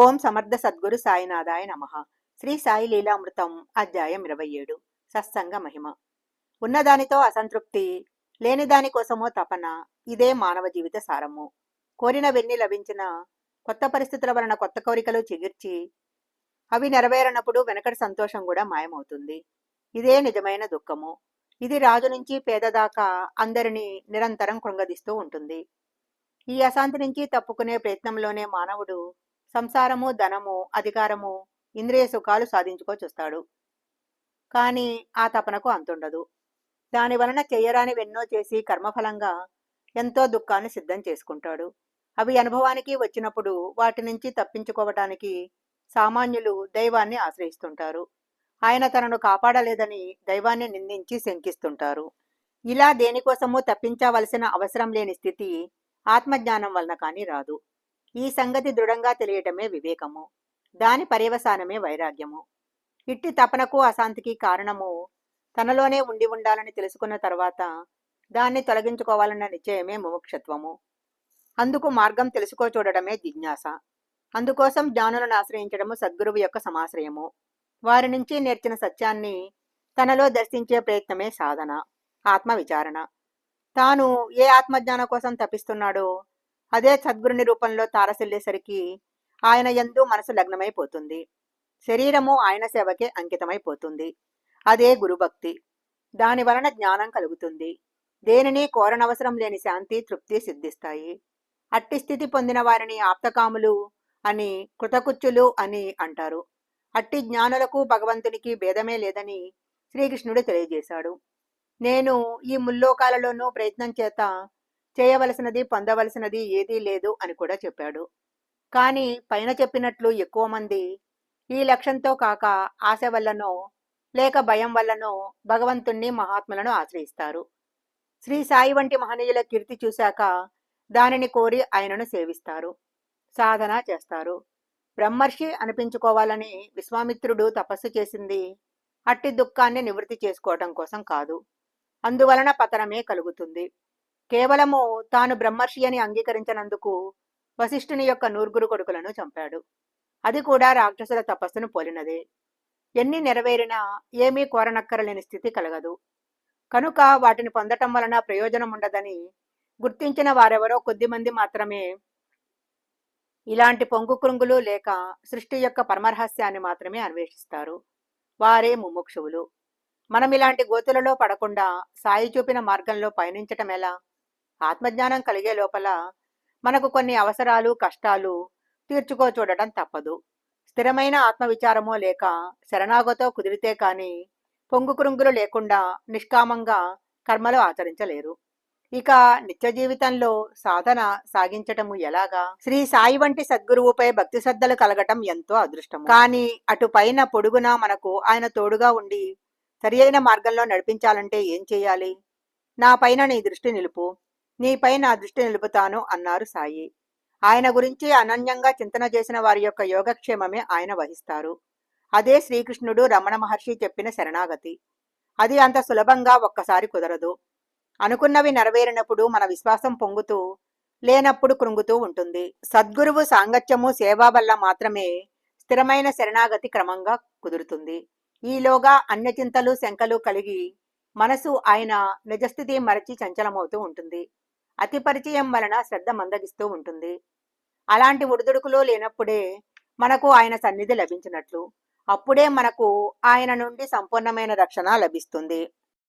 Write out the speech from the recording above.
ఓం సమర్థ సద్గురు సాయినాథాయ నమ. శ్రీ సాయి లీలామృతం అధ్యాయం ఇరవై ఏడు సత్సంగ మహిమ. ఉన్నదానితో అసంతృప్తి లేని దాని కోసమో తపన ఇదే మానవ జీవిత సారము. కోరినవన్నీ లభించిన కొత్త పరిస్థితుల వలన కొత్త కోరికలు చిగిర్చి అవి నెరవేరనప్పుడు వెనకటి సంతోషం కూడా మాయమవుతుంది. ఇదే నిజమైన దుఃఖము. ఇది రాజు నుంచి పేద దాకా అందరినీ నిరంతరం కృంగదీస్తూ ఉంటుంది. ఈ అశాంతి నుంచి తప్పుకునే ప్రయత్నంలోనే మానవుడు సంసారము ధనము అధికారము ఇంద్రియ సుఖాలు సాధించుకో చూస్తాడు కానీ ఆ తపనకు అంతుండదు. దాని వలన చెయ్యరానివెన్నో చేసి కర్మఫలంగా ఎంతో దుఃఖాన్ని సిద్ధం చేసుకుంటాడు. అవి అనుభవానికి వచ్చినప్పుడు వాటి నుంచి తప్పించుకోవటానికి సామాన్యులు దైవాన్ని ఆశ్రయిస్తుంటారు. ఆయన తనను కాపాడలేదని దైవాన్ని నిందించి శంకిస్తుంటారు. ఇలా దేనికోసమూ తప్పించవలసిన అవసరం లేని స్థితి ఆత్మజ్ఞానం వలన కానీ రాదు. ఈ సంగతి దృఢంగా తెలియటమే వివేకము. దాని పర్యవసానమే వైరాగ్యము. ఇట్టి తపనకు అశాంతికి కారణము తనలోనే ఉండి ఉండాలని తెలుసుకున్న తర్వాత దాన్ని తొలగించుకోవాలన్న నిశ్చయమే ముముక్షత్వము. అందుకు మార్గం తెలుసుకో చూడడమే జిజ్ఞాస. అందుకోసం జ్ఞానులను ఆశ్రయించడము సద్గురువు యొక్క సమాశ్రయము. వారి నుంచి నేర్చిన సత్యాన్ని తనలో దర్శించే ప్రయత్నమే సాధన ఆత్మ విచారణ తాను ఏ ఆత్మజ్ఞానం కోసం తపిస్తున్నాడో అదే సద్గురుని రూపంలో తారసిల్లేసరికి ఆయన ఎందు మనసు లగ్నమైపోతుంది. శరీరము ఆయన సేవకే అంకితమైపోతుంది. అదే గురుభక్తి. దాని వలన జ్ఞానం కలుగుతుంది. దేనిని కోరనవసరం లేని శాంతి తృప్తి సిద్ధిస్తాయి. అట్టి స్థితి పొందిన వారిని ఆప్తకాములు అని కృతకుచ్చులు అని అంటారు. అట్టి జ్ఞానులకు భగవంతునికి భేదమే లేదని శ్రీకృష్ణుడు తెలియజేశాడు. నేను ఈ ముల్లోకాలలోనూ ప్రయత్నం చేత చేయవలసినది పొందవలసినది ఏదీ లేదు అని కూడా చెప్పాడు. కానీ పైన చెప్పినట్లు ఎక్కువ మంది ఈ లక్ష్యంతో కాక ఆశ వల్లనో లేక భయం వల్లనో భగవంతుణ్ణి మహాత్ములను ఆశ్రయిస్తారు. శ్రీ సాయి వంటి మహనీయుల కీర్తి చూశాక దానిని కోరి ఆయనను సేవిస్తారు. సాధన చేస్తారు. బ్రహ్మర్షి అనిపించుకోవాలని విశ్వామిత్రుడు తపస్సు చేసింది అట్టి దుఃఖాన్ని నివృత్తి చేసుకోవటం కోసం కాదు. అందువలన పతనమే కలుగుతుంది. కేవలము తాను బ్రహ్మర్షి అని అంగీకరించినందుకు వశిష్ఠుని యొక్క నూర్గురు కొడుకులను చంపాడు. అది కూడా రాక్షసుల తపస్సును పోలినదే. ఎన్ని నెరవేరినా ఏమీ కోరనక్కరలేని స్థితి కలగదు. కనుక వాటిని పొందటం వలన ప్రయోజనం ఉండదని గుర్తించిన వారెవరో కొద్దిమంది మాత్రమే ఇలాంటి పొంగు కృంగులు లేక సృష్టి యొక్క పరమరహస్యాన్ని మాత్రమే అన్వేషిస్తారు. వారే ముముక్షువులు. మనం ఇలాంటి గోతులలో పడకుండా సాయి చూపిన మార్గంలో పయనించటం ఎలా? ఆత్మజ్ఞానం కలిగే లోపల మనకు కొన్ని అవసరాలు కష్టాలు తీర్చుకో చూడటం తప్పదు. స్థిరమైన ఆత్మవిచారమో లేక శరణాగతో కుదిరితే కాని పొంగుకురుంగులు లేకుండా నిష్కామంగా కర్మలు ఆచరించలేరు. ఇక నిత్య జీవితంలో సాధన సాగించటము ఎలాగా? శ్రీ సాయి వంటి సద్గురువుపై భక్తి శ్రద్ధలు కలగటం ఎంతో అదృష్టం కానీ అటు పైన పొడుగున మనకు ఆయన తోడుగా ఉండి సరి మార్గంలో నడిపించాలంటే ఏం చేయాలి? నా పైన నీ దృష్టి నిలుపు. నీపై నా దృష్టి నిలుపుతాను అన్నారు సాయి. ఆయన గురించి అనన్యంగా చింతన చేసిన వారి యొక్క యోగక్షేమమే ఆయన వహిస్తారు. అదే శ్రీకృష్ణుడు రమణ మహర్షి చెప్పిన శరణాగతి. అది అంత సులభంగా ఒక్కసారి కుదరదు. అనుకున్నవి నెరవేరినప్పుడు మన విశ్వాసం పొంగుతూ లేనప్పుడు కృంగుతూ ఉంటుంది. సద్గురువు సాంగత్యము సేవ వల్ల మాత్రమే స్థిరమైన శరణాగతి క్రమంగా కుదురుతుంది. ఈలోగా అన్యచింతలు శంకలు కలిగి మనసు ఆయన నిజస్థితి మరచి చంచలమవుతూ ఉంటుంది. అతి పరిచయం వలన శ్రద్ధ మందగిస్తూ ఉంటుంది. అలాంటి ఉడుదుడుకులు లేనప్పుడే మనకు ఆయన సన్నిధి లభించినట్లు అప్పుడే మనకు ఆయన నుండి సంపూర్ణమైన రక్షణ లభిస్తుంది.